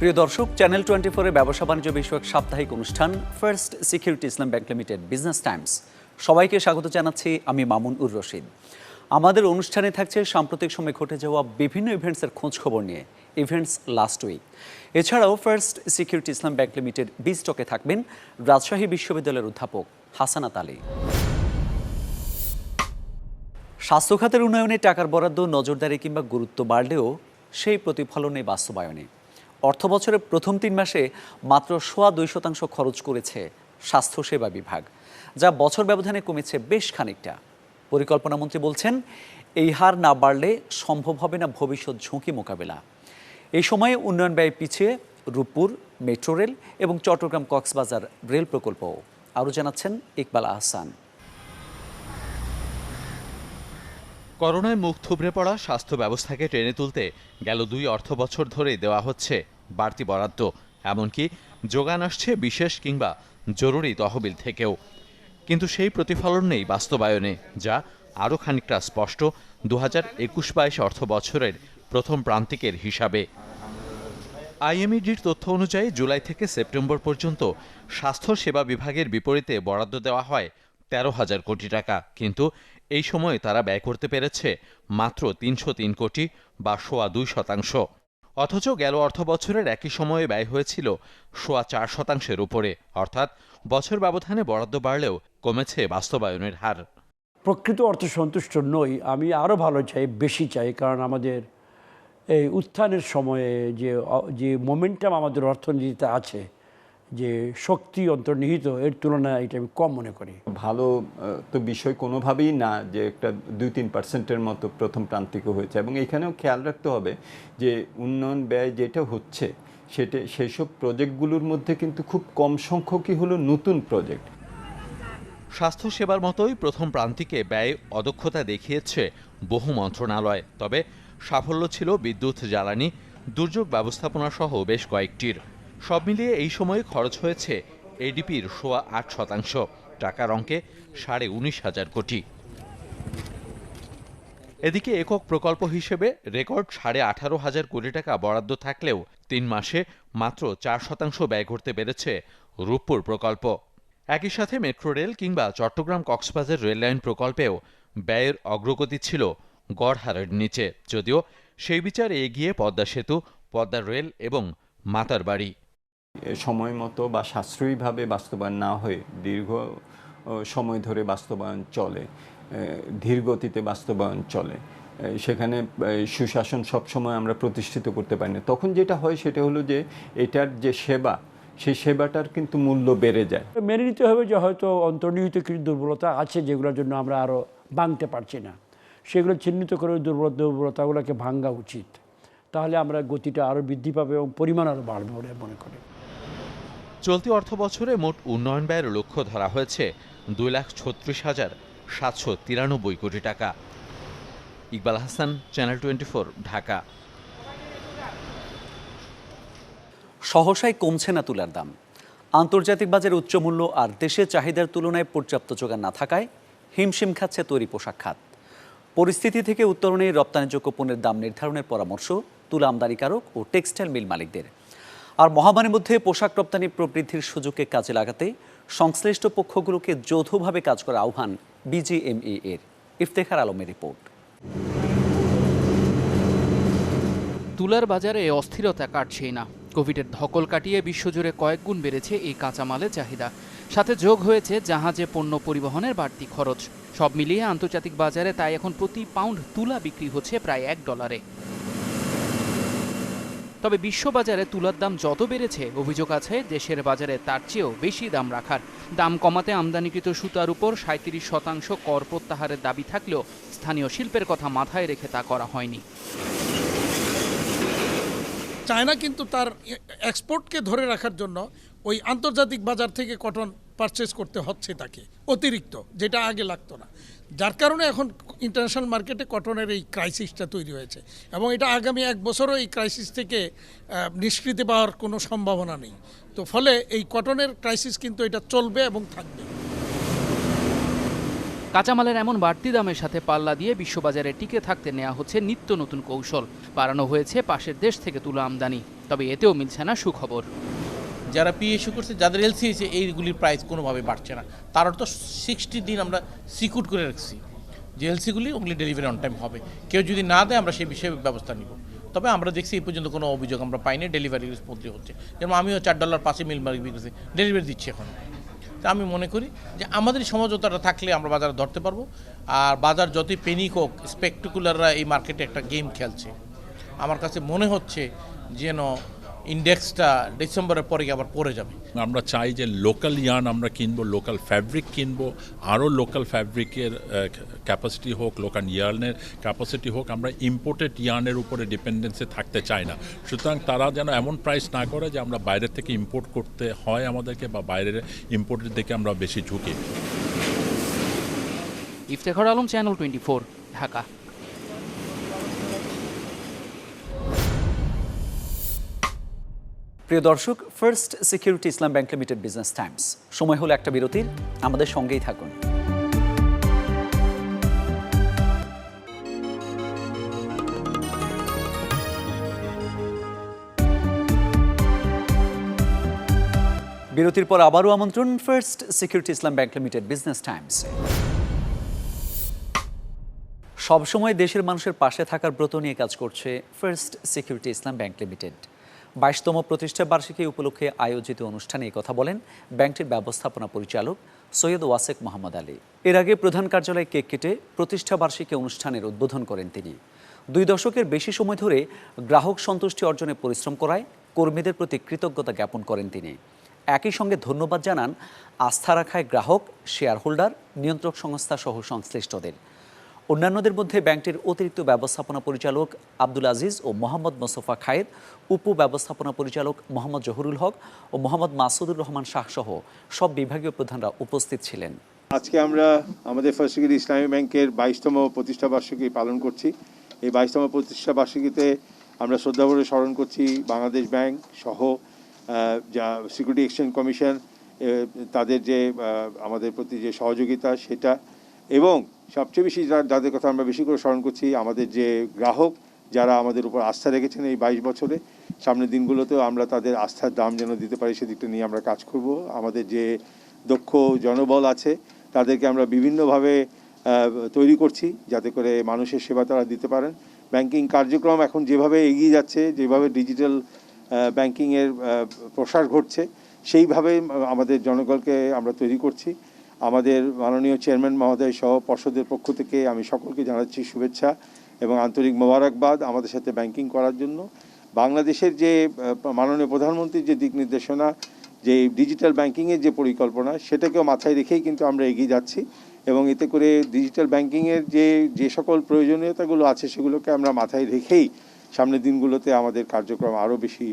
প্রিয় দর্শক channel twenty ফোরের ব্যবসা বাণিজ্য বিষয়ক সাপ্তাহিক অনুষ্ঠান first security Islam bank limited business times সবাইকে স্বাগত জানাচ্ছি আমি মামুন উর রশিদ। আমাদের অনুষ্ঠানে থাকছে সাম্প্রতিক সময়ে ঘটে যাওয়া বিভিন্ন ইভেন্টসের খোঁজ খবর নিয়ে ইভেন্টস লাস্ট উইক এছাড়াও first security Islam bank limited B স্টকে থাকবেন রাজশাহী বিশ্ববিদ্যালয়ের অধ্যাপক হাসানাত আলী। স্বাস্থ্য খাতের উন্নয়নে টাকার বরাদ্দ, নজরদারি কিংবা গুরুত্ব বাড়লেও সেই প্রতিফলনে বাস্তবায়নে। অর্থ বছরের প্রথম তিন মাসে মাত্র সোয়া দুই শতাংশ খরচ করেছে স্বাস্থ্যসেবা বিভাগ, যা বছর ব্যবধানে কমেছে বেশ খানিকটা। পরিকল্পনামন্ত্রী বলছেন, এই হার না বাড়লে সম্ভব হবে না ভবিষ্যৎ ঝুঁকি মোকাবেলা। এই সময়ে উন্নয়ন ব্যয় পিছিয়ে রূপপুর, মেট্রো রেল এবং চট্টগ্রাম কক্সবাজার রেল প্রকল্পও। আরও জানাচ্ছেন ইকবাল আহসান। করোনায় মুখ থুবড়ে পড়া স্বাস্থ্য ব্যবস্থাকে টেনে তুলতে গেল দুই অর্থ বছর ধরে দেওয়া হচ্ছে বাড়তি বরাদ্দ, এমনকি যোগান আসছে বিশেষ কিংবা জরুরি তহবিল থেকেও। কিন্তু সেই প্রতিফলন নেই বাস্তবায়নে, যা আরও খানিকটা স্পষ্ট দু হাজার একুশ বাইশ অর্থ বছরের প্রথম প্রান্তিকের হিসাবে। আইএমইডির তথ্য অনুযায়ী জুলাই থেকে সেপ্টেম্বর পর্যন্ত স্বাস্থ্য সেবা বিভাগের বিপরীতে বরাদ্দ দেওয়া হয় তেরো হাজার কোটি টাকা, কিন্তু এই সময়ে তারা ব্যয় করতে পেরেছে মাত্র তিনশো তিন কোটি বা সোয়া দুই শতাংশ। অথচ গেল অর্থ বছরের একই সময়ে ব্যয় হয়েছিল সোয়া চার শতাংশের উপরে। অর্থাৎ বছর ব্যবধানে বরাদ্দ বাড়লেও কমেছে বাস্তবায়নের হার। প্রকৃত অর্থে সন্তুষ্ট নই, আমি আরও ভালো চাই, বেশি চাই, কারণ আমাদের এই উত্থানের সময়ে যে যে মোমেন্টাম আমাদের অর্থনীতিতে আছে যে শক্তি অন্তর্নিহিত এর তুলনায় এটা আমি কম মনে করি। ভালো তো বিষয় কোনোভাবেই না যে একটা দুই তিন পার্সেন্টের মতো প্রথম প্রান্তিকে হয়েছে। এবং এখানেও খেয়াল রাখতে হবে যে উন্নয়ন ব্যয় যেটা হচ্ছে সেটা সেসব প্রজেক্টগুলোর মধ্যে কিন্তু খুব কম সংখ্যকই হলো নতুন প্রজেক্ট। স্বাস্থ্যসেবার মতোই প্রথম প্রান্তিকে ব্যয় অদক্ষতা দেখিয়েছে বহু মন্ত্রণালয়। তবে সাফল্য ছিল বিদ্যুৎ জ্বালানি দুর্যোগ ব্যবস্থাপনা সহ বেশ কয়েকটির। সব মিলিয়ে এই সময়ে খরচ হয়েছে এডিপির সোয়া আট শতাংশ। টাকার অঙ্কে সাড়ে উনিশ হাজার কোটি। এদিকে একক প্রকল্প হিসেবে রেকর্ড সাড়ে আঠারো হাজার কোটি টাকা বরাদ্দ থাকলেও তিন মাসে মাত্র চার শতাংশ ব্যয় করতে পেরেছে রূপপুর প্রকল্প। একই সাথে মেট্রো রেল কিংবা চট্টগ্রাম কক্সবাজার রেললাইন প্রকল্পেও ব্যয়ের অগ্রগতি ছিল গড় হারের নিচে, যদিও সেই বিচারে এগিয়ে পদ্মা সেতু, পদ্মা রেল এবং মাতার বাড়ি সময় মতো বা সাশ্রয়ীভাবে বাস্তবায়ন না হয়ে দীর্ঘ সময় ধরে বাস্তবায়ন চলে ধীর গতিতে বাস্তবায়ন চলে সেখানে সুশাসন সবসময় আমরা প্রতিষ্ঠিত করতে পারি না। তখন যেটা হয় সেটা হলো যে এটার যে সেবা, সেই সেবাটার কিন্তু মূল্য বেড়ে যায়। মেনে নিতে হবে যে হয়তো অন্তর্নিহিত কিছু দুর্বলতা আছে যেগুলোর জন্য আমরা আরও ভাঙতে পারছি না। সেগুলো চিহ্নিত করে দুর্বল, দুর্বলতাগুলোকে ভাঙ্গা উচিত। তাহলে আমরা গতিটা আরও বৃদ্ধি পাবে এবং পরিমাণ আরও বাড়বে বলে মনে করি। চলতি অর্থ বছরে মোট উন্নয়ন ব্যয়ের লক্ষ্য ধরা হয়েছে দুই লাখ ছত্রিশ হাজার সাতশো তিরানব্বই কোটি টাকা। Iqbal Hasan channel twenty four Dhaka. সহসায় কমছে না তুলার দাম। আন্তর্জাতিক বাজারে উচ্চ মূল্য আর দেশে চাহিদার তুলনায় পর্যাপ্ত যোগান না থাকায় হিমশিম খাচ্ছে তৈরি পোশাক খাত। পরিস্থিতি থেকে উত্তরণে রপ্তানিযোগ্য পণ্যের দাম নির্ধারণের পরামর্শ তুলা আমদানিকারক ও টেক্সটাইল মিল মালিকদের। আর মহামারীর মধ্যে পোশাক রপ্তানি প্রবৃদ্ধির সুযোগকে কাজে লাগাতে সংশ্লিষ্ট পক্ষগুলোকে যৌথভাবে কাজ করার আহ্বান বিজিএমই এর। ইফতেখার আলমের রিপোর্ট। তুলার বাজারে অস্থিরতা কাটছেই না। কোভিডের ধকল কাটিয়ে বিশ্বজুড়ে কয়েক গুণ বেড়েছে এই কাঁচামালের চাহিদা। সাথে যোগ হয়েছে জাহাজে পণ্য পরিবহনের বাড়তি খরচ। সব মিলিয়ে আন্তর্জাতিক বাজারে তাই এখন প্রতি পাউন্ড তুলা বিক্রি হচ্ছে প্রায় এক ডলারে। তবে বিশ্ববাজারে তুলার দাম যত বেড়েছে, অভিযোগ আছে দেশের বাজারে তার চেয়েও বেশি দাম রাখার। দাম কমাতে আমদানিকৃত সুতার উপর সাঁত্রিশ শতাংশ কর প্রত্যাহারের দাবি থাকলেও স্থানীয় শিল্পের কথা মাথায় রেখে তা করা হয়নি। চায়না কিন্তু তার এক্সপোর্টকে ধরে রাখার জন্য ওই আন্তর্জাতিক বাজার থেকে কটন পারচেস করতে হচ্ছে তাকে, অতিরিক্ত, যেটা আগে লাগতো না। যার কারণে এখন ইন্টারন্যাশনাল মার্কেটে কটনের এই ক্রাইসিসটা তৈরি হয়েছে। এবং এটা আগামী এক বছরও এই ক্রাইসিস থেকে নিষ্কৃতি পাওয়ার কোনো সম্ভাবনা নেই। তো ফলে এই কটনের ক্রাইসিস কিন্তু এটা চলবে এবং থাকবে। কাঁচামালের এমন বাড়তি দামের সাথে পাল্লা দিয়ে বিশ্ববাজারে টিকে থাকতে নেওয়া হচ্ছে নিত্য নতুন কৌশল। বাড়ানো হয়েছে পাশের দেশ থেকে তুলা আমদানি, তবে এতেও মিলছে না সুখবর। যারা পিএসইউ করছে, যাদের এলসি হয়েছে এইগুলির প্রাইস কোনোভাবে বাড়ছে না। তার অর্থ সিক্সটি দিন আমরা সিকিউর করে রাখছি যে এলসিগুলি ওগুলি ডেলিভারি অন টাইম হবে। কেউ যদি না দেয়, আমরা সেই বিষয়ে ব্যবস্থা নিব। তবে আমরা দেখছি এই পর্যন্ত কোনো অভিযোগ আমরা পাইনি ডেলিভারি মধ্যে হচ্ছে। যেমন আমিও চার ডলার পাঁচে মিল মার্ক বিক্রি ডেলিভারি দিচ্ছি এখন। তা আমি মনে করি যে আমাদের সমঝোতাটা থাকলে আমরা বাজারে ধরতে পারব। আর বাজার যতই পেনিক হোক স্পেকটিকুলাররা এই মার্কেটে একটা গেম খেলছে। আমার কাছে মনে হচ্ছে যেন ইন্ডেক্সটা ডিসেম্বরের পরে আবার পড়ে যাবে। আমরা চাই যে লোকাল ইয়ার্ন আমরা কিনবো লোকাল ফ্যাব্রিক কিনবো আরও লোকাল ফ্যাব্রিকের ক্যাপাসিটি হোক লোকাল ইয়ার্নের ক্যাপাসিটি হোক আমরা ইম্পোর্টেড ইয়ার্নের উপরে ডিপেন্ডেন্সে থাকতে চাই না। সুতরাং তারা যেন এমন প্রাইস না করে যে আমরা বাইরের থেকে ইম্পোর্ট করতে হয় আমাদেরকে বা বাইরের ইম্পোর্টের দিকে আমরা বেশি ঝুঁকি। Iftekhar Alam channel twenty Dhaka. প্রিয় দর্শক first security Islam bank limited business times সময় হলো একটা বিরতির, আমাদের সঙ্গেই থাকুন। বিরতির পর আবারও আমন্ত্রণ first security Islam bank limited business times সবসময় দেশের মানুষের পাশে থাকার ব্রত নিয়ে কাজ করছে first security Islam bank limited বাইশতম প্রতিষ্ঠা বার্ষিকী উপলক্ষে আয়োজিত অনুষ্ঠানে কথা বলেন ব্যাংকটির ব্যবস্থাপনা পরিচালক সৈয়দ ওয়াসেক মোহাম্মদ আলী। এর আগে প্রধান কার্যালয়ে কেক কেটে প্রতিষ্ঠা বার্ষিকী অনুষ্ঠানের উদ্বোধন করেন তিনি। দুই দশকের বেশি সময় ধরে গ্রাহক সন্তুষ্টি অর্জনে পরিশ্রম করায় কর্মীদের প্রতি কৃতজ্ঞতা জ্ঞাপন করেন তিনি। একই সঙ্গে ধন্যবাদ জানান আস্থা রাখায় গ্রাহক শেয়ার হোল্ডার নিয়ন্ত্রক সংস্থা সহ সংশ্লিষ্টদের। অন্যান্যদের মধ্যে ব্যাংকটির অতিরিক্ত ব্যবস্থাপনা পরিচালক আব্দুল আজিজ ও মোহাম্মদ মোস্তফা খায়ের, উপ ব্যবস্থাপনা পরিচালক মোহাম্মদ জহুরুল হক ও মোহাম্মদ মাসুদুর রহমান শাহ সহ সব বিভাগীয় প্রধানরা উপস্থিত ছিলেন। আজকে আমরা আমাদের সিকিউরিটি ইসলামী ব্যাংকের বাইশতম প্রতিষ্ঠা বার্ষিকী পালন করছি। এই বাইশতম প্রতিষ্ঠা বার্ষিকীতে আমরা শ্রদ্ধাভরে স্মরণ করছি বাংলাদেশ ব্যাংক সহ যা সিকিউরিটি এক্সচেঞ্জ কমিশন তাদের যে আমাদের প্রতি যে সহযোগিতা, সেটা এবং সবচেয়ে বেশি যাদের কথা আমরা বেশি করে স্মরণ করছি, আমাদের যে গ্রাহক যারা আমাদের উপর আস্থা রেখেছেন এই বাইশ বছরে, সামনের দিনগুলোতেও আমরা তাদের আস্থার দাম যেন দিতে পারি, সেদিকটা নিয়ে আমরা কাজ করব। আমাদের যে দক্ষ জনবল আছে, তাদেরকে আমরা বিভিন্নভাবে তৈরি করছি, যাতে করে মানুষের সেবা তারা দিতে পারেন। ব্যাংকিং কার্যক্রম এখন যেভাবে এগিয়ে যাচ্ছে, যেভাবে ডিজিটাল ব্যাংকিংয়ের প্রসার ঘটছে, সেইভাবে আমাদের জনগণকে আমরা তৈরি করছি। আমাদের মাননীয় চেয়ারম্যান মহোদয় সহ পর্ষদের পক্ষ থেকে আমি সকলকে জানাচ্ছি শুভেচ্ছা এবং আন্তরিক মোবারকবাদ আমাদের সাথে ব্যাংকিং করার জন্য। বাংলাদেশের যে মাননীয় প্রধানমন্ত্রীর যে দিক নির্দেশনা, যে ডিজিটাল ব্যাংকিংয়ের যে পরিকল্পনা, সেটাকেও মাথায় রেখেই কিন্তু আমরা এগিয়ে যাচ্ছি এবং এতে করে ডিজিটাল ব্যাংকিংয়ের যে যে সকল প্রয়োজনীয়তাগুলো আছে সেগুলোকে আমরা মাথায় রেখেই সামনের দিনগুলোতে আমাদের কার্যক্রম আরও বেশি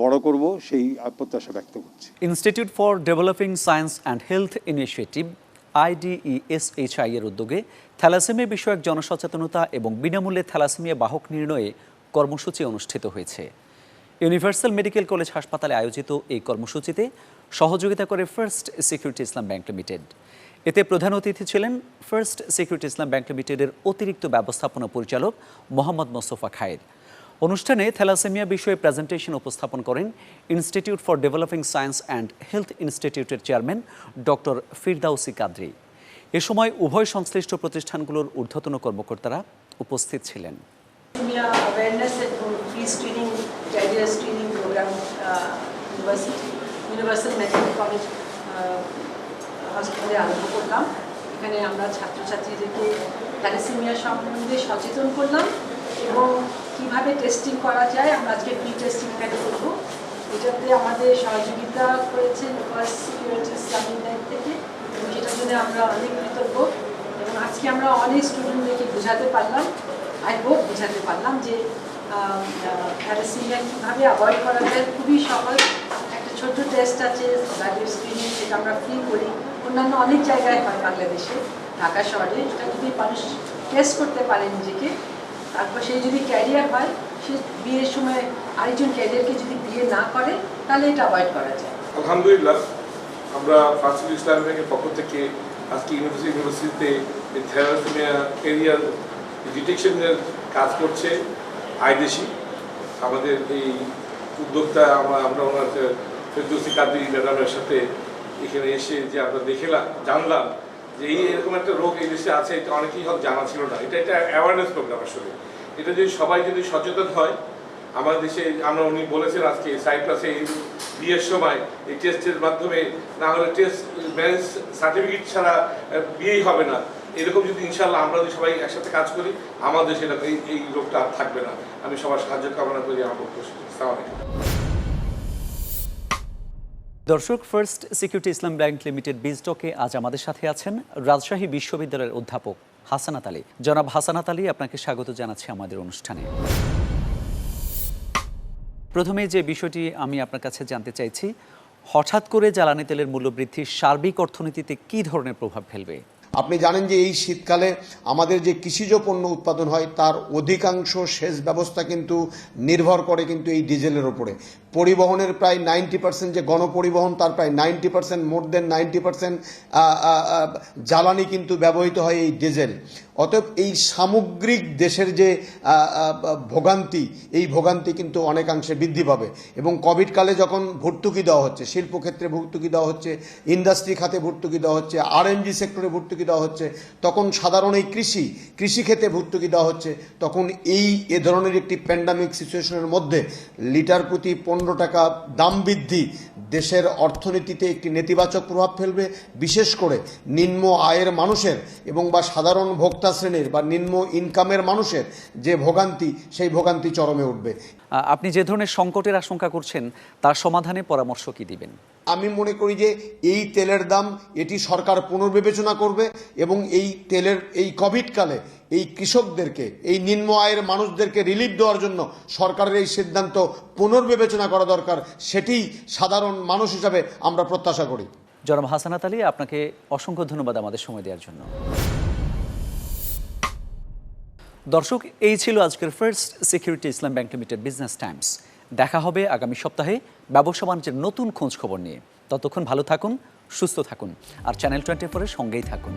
বড় করব, সেই প্রত্যাশা ব্যক্ত করছি। Institute for developing science and health initiative IDESHI এর উদ্যোগে থ্যালাসেমিয়া বিষয়ক জনসচেতনতা এবং বিনামূল্যে থ্যালাসেমিয়া বাহক নির্ণয়ে কর্মসূচি অনুষ্ঠিত হয়েছে। ইউনিভার্সাল মেডিকেল কলেজ হাসপাতালে আয়োজিত এই কর্মসূচিতে সহযোগিতা করে first security Islam bank limited এতে প্রধান অতিথি ছিলেন ফার্স্ট সিকিউরিটি ইসলাম ব্যাংক লিমিটেডের অতিরিক্ত ব্যবস্থাপনা পরিচালক মোহাম্মদ মোস্তফা খায়ের। অনুষ্ঠানে থ্যালাসেমিয়া বিষয়ে প্রেজেন্টেশন উপস্থাপন করেন institute for developing science and health ইনস্টিটিউটের চেয়ারম্যান ডক্টর ফিরদাউসি কাদ্রি এ সময় উভয় সংশ্লিষ্ট প্রতিষ্ঠানগুলোর ঊর্ধ্বতন কর্মকর্তারা উপস্থিত ছিলেন। Program, uh, হসপিটালে আরম্ভ করলাম। এখানে আমরা ছাত্রছাত্রীদেরকে থ্যালাসেমিয়া সম্বন্ধে সচেতন করলাম। এবং কীভাবে টেস্টিং করা যায়, আমরা আজকে ফ্রি টেস্টিং এখানে করব এটাতে আমাদের সহযোগিতা করেছেন ফার্স্ট সিকিউরিটি ইসলামী ব্যাংক থেকে, এবং সেটার জন্য আমরা অনেক কৃতজ্ঞ। এবং আজকে আমরা অনেক স্টুডেন্টদেরকে বোঝাতে পারলাম আই হোপ বোঝাতে পারলাম যে থ্যালাসেমিয়া কীভাবে অ্যাভয়েড করা যায়। খুবই সহজ, একটা ছোট্ট টেস্ট আছে ব্লাডের স্ক্রিনিং যেটা আমরা ফ্রি করি। অন্যান্য অনেক জায়গায় হয় বাংলাদেশে, ঢাকা শহরে। এটা যদি মানুষ টেস্ট করতে পারে নিজেকে তারপর সেই যদি ক্যারিয়ার হয়, সে বিয়ের সময় আরেকজন ক্যারিয়ারকে যদি বিয়ে না করে, তাহলে এটা অ্যাভয়েড করা যায়। আলহামদুলিল্লাহ, আমরা ফার্স্ট ইসলাম ব্যাংকের পক্ষ থেকে আজকে ইউনিভার্সিটি ইউনিভার্সিটিতে থ্যালাসেমিয়া এরিয়ার ডিটেকশনের কাজ করছে আইদেশি। আমাদের এই উদ্যোক্তা, আমরা আমরা ওনার ফেরদৌসি কাদি ম্যাডামের সাথে এখানে এসে যে আমরা দেখেলাম, জানলাম যে এই এরকম একটা রোগ এই দেশে আছে, এটা অনেকেই হয়তো জানা ছিল না। এটা একটা অ্যাওয়ারনেস প্রোগ্রাম আসলে। এটা যদি সবাই যদি সচেতন হয় আমাদের দেশে আমরা উনি বলেছেন আজকে সাইপ্রাসে এই বিয়ের সময় এই টেস্টের মাধ্যমে না হলে টেস্ট ম্যারেজ সার্টিফিকেট ছাড়া বিয়েই হবে না। এরকম যদি ইনশাল্লাহ আমরা যদি সবাই একসাথে কাজ করি, আমাদের সেটা এই রোগটা আর থাকবে না। আমি সবার সাহায্য কামনা করি, আমার পক্ষ দর্শক first security Islam bank limited বিজটকে আজ আমাদের সাথে আছেন রাজশাহী বিশ্ববিদ্যালয়ের অধ্যাপক হাসানাত আলী। জনাব হাসানাত আলী, আপনাকে স্বাগত জানাচ্ছি আমাদের অনুষ্ঠানে। প্রথমে যে বিষয়টি আমি আপনার কাছে জানতে চাইছি, হঠাৎ করে জ্বালানি তেলের মূল্য মূল্যবৃদ্ধি সার্বিক অর্থনীতিতে কি ধরনের প্রভাব ফেলবে? আপনি জানেন যে এই শীতকালে আমাদের যে কৃষিজ পণ্য উৎপাদন হয়, তার অধিকাংশ সেচ ব্যবস্থা কিন্তু নির্ভর করে কিন্তু এই ডিজেলের ওপরে পরিবহনের প্রায় নাইনটি পার্সেন্ট, যে গণপরিবহন, তার প্রায় ninety percent more than ninety percent জ্বালানি কিন্তু ব্যবহৃত হয় এই ডিজেল। অতএব এই সামগ্রিক দেশের যে ভোগান্তি, এই ভোগান্তি কিন্তু অনেকাংশে বৃদ্ধি পাবে। এবং কোভিডকালে যখন ভর্তুকি দেওয়া হচ্ছে, শিল্পক্ষেত্রে ভর্তুকি দেওয়া হচ্ছে, ইন্ডাস্ট্রি খাতে ভর্তুকি দেওয়া হচ্ছে আরএনজি সেক্টরে ভর্তুকি দেওয়া হচ্ছে, তখন সাধারণ এই কৃষি কৃষি ক্ষেত্রে ভর্তুকি দেওয়া হচ্ছে, তখন এই, এ ধরনের একটি প্যান্ডামিক সিচুয়েশনের মধ্যে লিটার প্রতি পনেরো টাকা দাম বৃদ্ধি দেশের অর্থনীতিতে একটি নেতিবাচক প্রভাব ফেলবে, বিশেষ করে নিম্ন আয়ের মানুষের এবং বা সাধারণ ভোক্তা শ্রেণির বা নিম্ন ইনকামের মানুষের যে ভোগান্তি সেই ভোগান্তি চরমে উঠবে। আপনি যে ধরনের সংকটের আশঙ্কা করছেন তার সমাধানে পরামর্শ কি দিবেন? আমি মনে করি যে এই তেলের দাম এটি সরকার পুনর্বিবেচনা করবে এবং এই তেলের এই কোভিডকালে এই কৃষকদেরকে এই নিম্ন আয়ের মানুষদেরকে রিলিফ দেওয়ার জন্য সরকারের এই সিদ্ধান্ত পুনর্বিবেচনা করা দরকার সেটি সাধারণ মানুষ হিসাবে আমরা প্রত্যাশা করি। জনাব হাসানাত আলী আপনাকে অসংখ্য ধন্যবাদ আমাদের সময় দেওয়ার জন্য। দর্শক, এই ছিল আজকের first security Islam bank limited business times দেখা হবে আগামী সপ্তাহে ব্যবসা বাণিজ্যের নতুন খোঁজ খবর নিয়ে। ততক্ষণ ভালো থাকুন, সুস্থ থাকুন, আর চ্যানেল টোয়েন্টি ফোরের সঙ্গেই থাকুন।